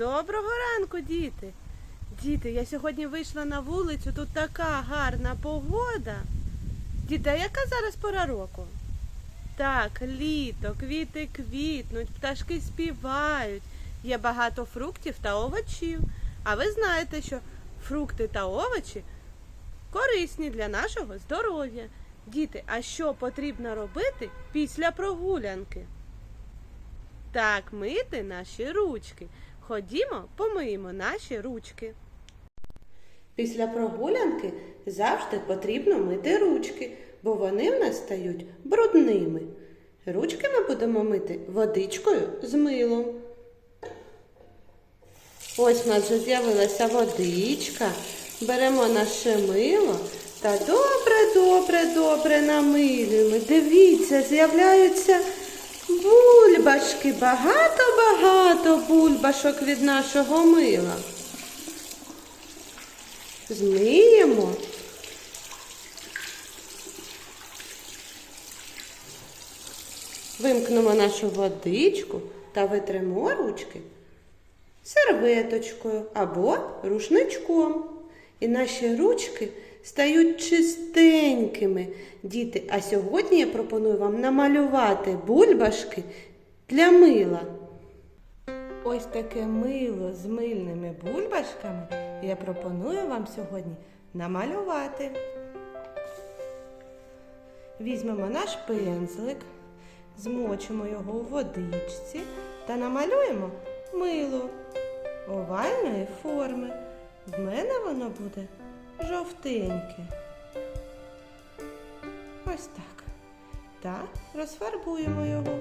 Доброго ранку, діти. Діти, я сьогодні вийшла на вулицю, тут така гарна погода. Діти, яка зараз пора року? Так, літо, квіти квітнуть, пташки співають, є багато фруктів та овочів. А ви знаєте, що фрукти та овочі корисні для нашого здоров'я. Діти, а що потрібно робити після прогулянки? Так, мити наші ручки. Ходімо, помиємо наші ручки. Після прогулянки завжди потрібно мити ручки, бо вони в нас стають брудними. Ручки ми будемо мити водичкою з милом. Ось в нас вже з'явилася водичка. Беремо наше мило та добре, добре, добре намилюємо. Дивіться, з'являються бульбашки, багато-багато бульбашок від нашого мила. Змиємо. Вимкнемо нашу водичку та витримо ручки серветочкою або рушничком. І наші ручки стають чистенькими. Діти, а сьогодні я пропоную вам намалювати бульбашки для мила. Ось таке мило з мильними бульбашками я пропоную вам сьогодні намалювати. Візьмемо наш пензлик, змочимо його у водичці та намалюємо мило овальної форми. В мене воно буде жовтеньке. Ось так. Та розфарбуємо його.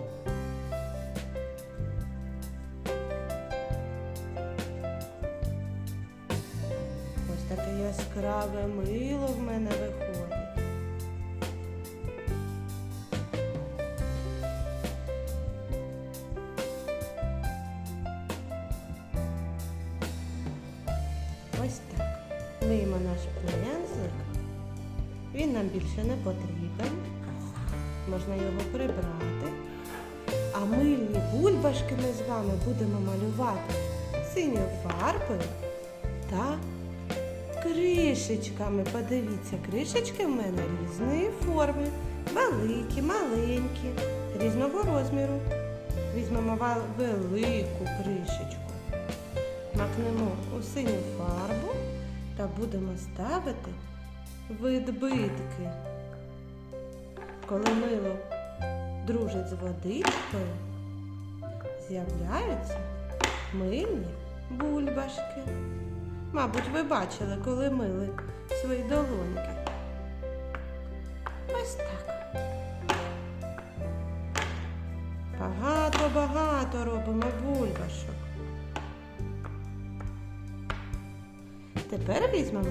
Яскраве мило в мене виходить. Ось так. Миємо наш пензлик. Він нам більше не потрібен. Можна його прибрати. А мильні бульбашки ми з вами будемо малювати синьою фарбою та кришечками. Подивіться, кришечки в мене різної форми. Великі, маленькі, різного розміру. Візьмемо велику кришечку. Макнемо у синю фарбу та будемо ставити відбитки. Коли мило дружить з водичкою, з'являються мильні бульбашки. Мабуть, ви бачили, коли мили свої долоньки. Ось так. Багато-багато робимо бульбашок. Тепер візьмемо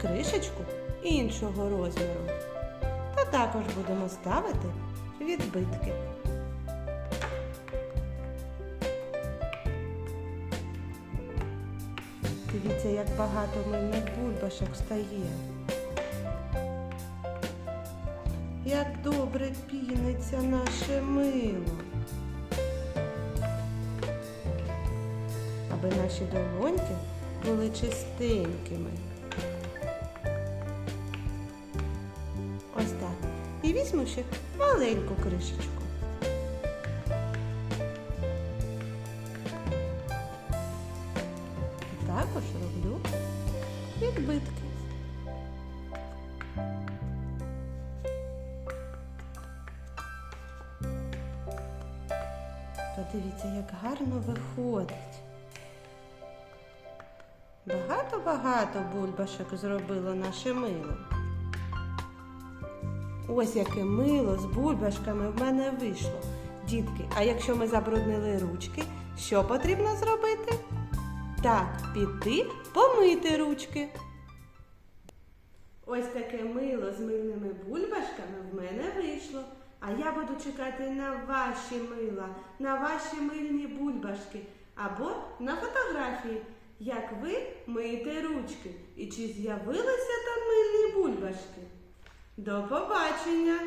кришечку іншого розміру. Та також будемо ставити відбитки. Дивіться, як багато мильних бульбашок стає. Як добре піниться наше мило. Аби наші долоньки були чистенькими. Ось так. І візьму ще маленьку кришечку. Також роблю відбитки. Подивіться, як гарно виходить. Багато-багато бульбашок зробило наше мило. Ось яке мило з бульбашками в мене вийшло. Дітки, а якщо ми забруднили ручки, що потрібно зробити? Так, піти помити ручки. Ось таке мило з мильними бульбашками в мене вийшло. А я буду чекати на ваші мила, на ваші мильні бульбашки або на фотографії, як ви миєте ручки і чи з'явилися там мильні бульбашки. До побачення!